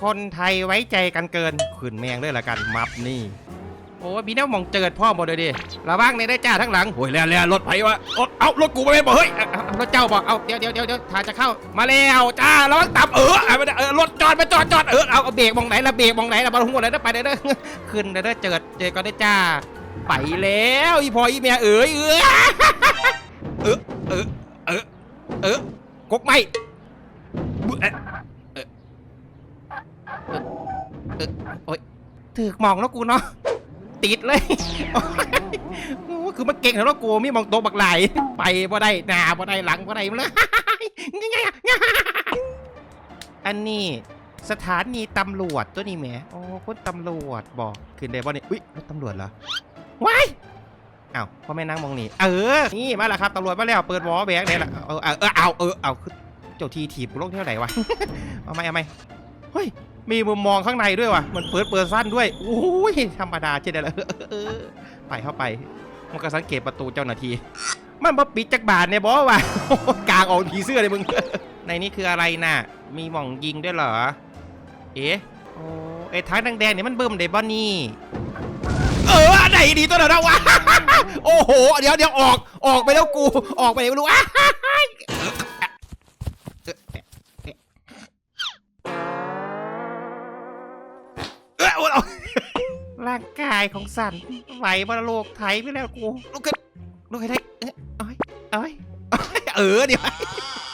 คนไทยไว้ใจกันเกินขืนแมงเลยละกันมับนี่ โอ้ยมีแนวมองเจิดพ่อหมดเลยดิระวังในได้จ้าทั้งหลังโอ้ยแล้วแล้วรถไผวะรถเอารถกูไปไม่บอกเฮ้ยเอาเอารถเจ้าบอกเอาเดี๋ยวเดี๋ยวเดี๋ยวเดี๋ยวทาจะเข้า มาแล้วจ้าระวังตับเออเอาไปเออรถจอดไปจอดจอดเออเอาเอาเบรกมองไหนละเบรกมองไหนละบอลหัวไหนละไปเด้อเด้อขึ้นเด้อเด้อเจิดเจอก็ได้จ้า ไปแล้วอีพออีเมียเอ๋ยเออเออเออเออเออกกไม่บึเอ๊ะเออเออ เออโอ๊ยถึกมองแล้วกูเนาะติดเลยคือมันเก่งแล้วกูมีมองโตบักไหลายไปบ่ได้หน้าบ่ได้หลังบ่ได้เลยง่ายๆอันนี้สถานีตำรวจตัวนี้แหมโอ้คุณตำรวจบอกขึ้นได้บ่เนี่ยอุ้ยรถตำรวจเหรอว้ายอ้าวพ่อแม่นั่งมองนี่เออนี่มาแล้วครับตำรวจมาแล้วเปิดวอลแบกเนี่ยและเออเออเออเอาเออเอาคือเจ้าทีถีบกูลงเท่าไหร่วะเอาไหมเอาไหมเฮ้ย มีมุมมองข้างในด้วยว่ะมันเปิดเปิดสั้นด้วยโอ้ยธรรมดาเช่นเดียวละเอไปเข้าไป มันก็สังเกตประตูเจ้าหน้าที่มันมาปิดจักบาทเนี่ยบอกว่ากางออกผีเสื้อเลยมึง ในนี้คืออะไรน่ะ มีหม่องยิงด้วยเหรอ เอ๊ะโอ้ไอ้ท้ายแดงๆเนี่ยมันเบิ่มเดบอนี่ เอออันไหนดีตัวไหนนะวะ โอ้โห เดี๋ยวเดี๋ยวออก ออกไปแล้วกู ออกไปไม่รู้อะ อาร่างกายของสันไหวบรโลกไทยไปแล้วกูลุกขึ้นลุกให้ได้เอ้ยเอ้ยเอ้ยเอ้ยเออเดี๋ยว